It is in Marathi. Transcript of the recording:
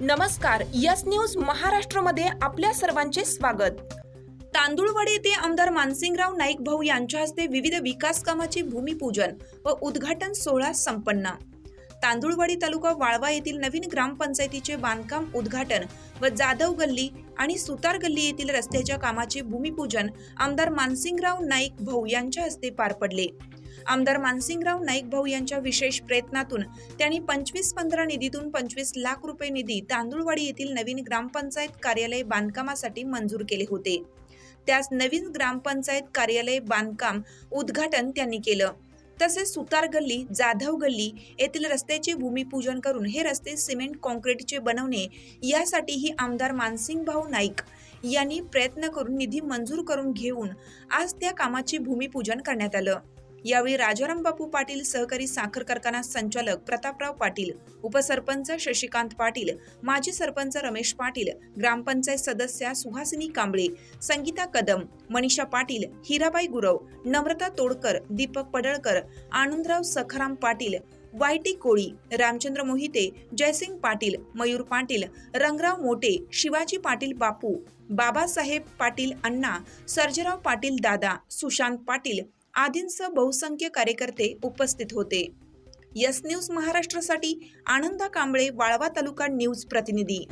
नमस्कार यस न्यूज महाराष्ट्रमध्ये आपल्या सर्वांचे स्वागत. तांदूळवाडी येथे आमदार मानसिंगराव नाईक भाऊ यांच्या हस्ते विविध विकास कामाचे भूमिपूजन व उद्घाटन सोहळा संपन्न. तांदूळवाडी तालुका वाळवा येथील नवीन ग्रामपंचायतीचे बांधकाम उद्घाटन व जाधव गल्ली आणि सुतार गल्ली येथील रस्त्याच्या कामाचे भूमिपूजन आमदार मानसिंगराव नाईक भाऊ यांच्या हस्ते पार पडले. आमदार मानसिंगराव नाईक भाऊ यांच्या विशेष प्रयत्नातून त्यांनी पंचवीस पंधरा निधीतून पंचवीस लाख रुपये निधी तांदूळवाडी येथील नवीन ग्रामपंचायत कार्यालय बांधकामासाठी मंजूर केले होते. त्यास नवीन ग्रामपंचायत कार्यालय बांधकाम उद्घाटन त्यांनी केलं. तसेच सुतार गल्ली जाधव गल्ली येथील रस्त्याचे भूमिपूजन करून हे रस्ते सिमेंट कॉन्क्रीटचे बनवणे यासाठीही आमदार मानसिंग भाऊ नाईक यांनी प्रयत्न करून निधी मंजूर करून घेऊन आज त्या कामाचे भूमिपूजन करण्यात आलं. यावेळी राजाराम बापू पाटील सहकारी साखर कारखाना संचालक प्रतापराव पाटील उपसरपंच शशिकांत पाटील माजी सरपंच रमेश पाटील ग्रामपंचायत सदस्या सुहासिनी कांबळे संगीता कदम मनीषा पाटील हिराबाई गुरव नम्रता तोडकर दीपक पडळकर आनंदराव सखाराम पाटील वायटी कोळी रामचंद्र मोहिते जयसिंग पाटील मयूर पाटील रंगराव मोटे शिवाजी पाटील बापू बाबासाहेब पाटील अण्णा सर्जेराव पाटील दादा सुशांत पाटील आदींसह बहुसंख्य कार्यकर्ते उपस्थित होते. यस न्यूज महाराष्ट्रासाठी आनंदा कांबळे वाळवा तालुका न्यूज प्रतिनिधी.